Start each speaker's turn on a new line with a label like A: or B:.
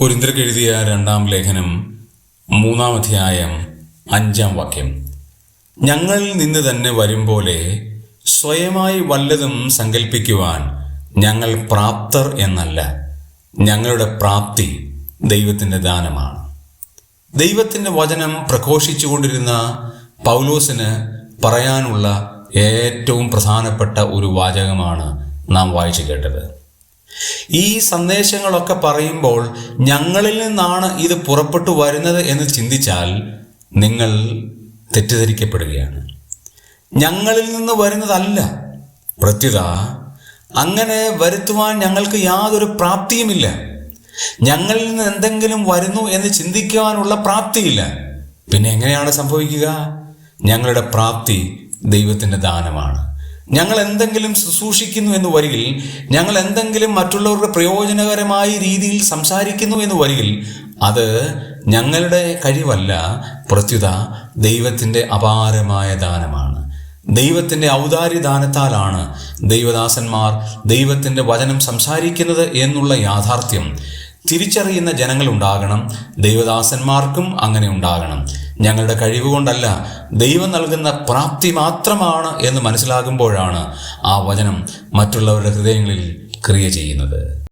A: കുരിന്തിർക്ക് എഴുതിയ രണ്ടാം ലേഖനം മൂന്നാം അധ്യായം അഞ്ചാം വാക്യം. ഞങ്ങളിൽ നിന്ന് തന്നെ വരും പോലെ സ്വയമായി വല്ലതും സങ്കല്പിക്കുവാൻ ഞങ്ങൾ പ്രാപ്തർ എന്നല്ല. ഞങ്ങളുടെ പ്രാപ്തി ദൈവത്തിന്റെ ദാനമാണ്. ദൈവത്തിന്റെ വചനം പ്രഘോഷിച്ചുകൊണ്ടിരുന്ന പൗലോസിന് പറയാനുള്ള ഏറ്റവും പ്രധാനപ്പെട്ട ഒരു വാചകമാണ് നാം വായിച്ചു കേട്ടത്. ഈ സന്ദേശങ്ങളൊക്കെ പറയുമ്പോൾ ഞങ്ങളിൽ നിന്നാണ് ഇത് പുറപ്പെട്ടു വരുന്നത് എന്ന് ചിന്തിച്ചാൽ നിങ്ങൾ തെറ്റിദ്ധരിക്കപ്പെടുകയാണ്. ഞങ്ങളിൽ നിന്ന് വരുന്നതല്ല. പ്രത്യുത അങ്ങനെ വരുത്തുവാൻ ഞങ്ങൾക്ക് യാതൊരു പ്രാപ്തിയുമില്ല. ഞങ്ങളിൽ നിന്ന് എന്തെങ്കിലും വരുന്നു എന്ന് ചിന്തിക്കുവാനുള്ള പ്രാപ്തിയില്ല. പിന്നെ എങ്ങനെയാണ് സംഭവിക്കുക? ഞങ്ങളുടെ പ്രാപ്തി ദൈവത്തിന്റെ ദാനമാണ്. ഞങ്ങൾ എന്തെങ്കിലും ശുശ്രൂഷിക്കുന്നു എന്ന് വരികിൽ ഞങ്ങൾ എന്തെങ്കിലും മറ്റുള്ളവരുടെ പ്രയോജനകരമായ രീതിയിൽ സംസാരിക്കുന്നു എന്ന് വരികിൽ അത് ഞങ്ങളുടെ കഴിവല്ല പ്രത്യുത ദൈവത്തിന്റെ അപാരമായ ദാനമാണ്. ദൈവത്തിന്റെ ഔദാര്യ ദാനത്താലാണ് ദൈവദാസന്മാർ ദൈവത്തിന്റെ വചനം സംസാരിക്കുന്നത് എന്നുള്ള യാഥാർത്ഥ്യം. തിരിച്ചറിയുന്ന ജനങ്ങളുണ്ടാകണം ദൈവദാസന്മാർക്കും അങ്ങനെ ഉണ്ടാകണം. ഞങ്ങളുടെ കഴിവ് കൊണ്ടല്ല ദൈവം നൽകുന്ന പ്രാപ്തി മാത്രമാണ് എന്ന് മനസ്സിലാകുമ്പോഴാണ് ആ വചനം മറ്റുള്ളവരുടെ ഹൃദയങ്ങളിൽ ക്രിയ ചെയ്യുന്നത്.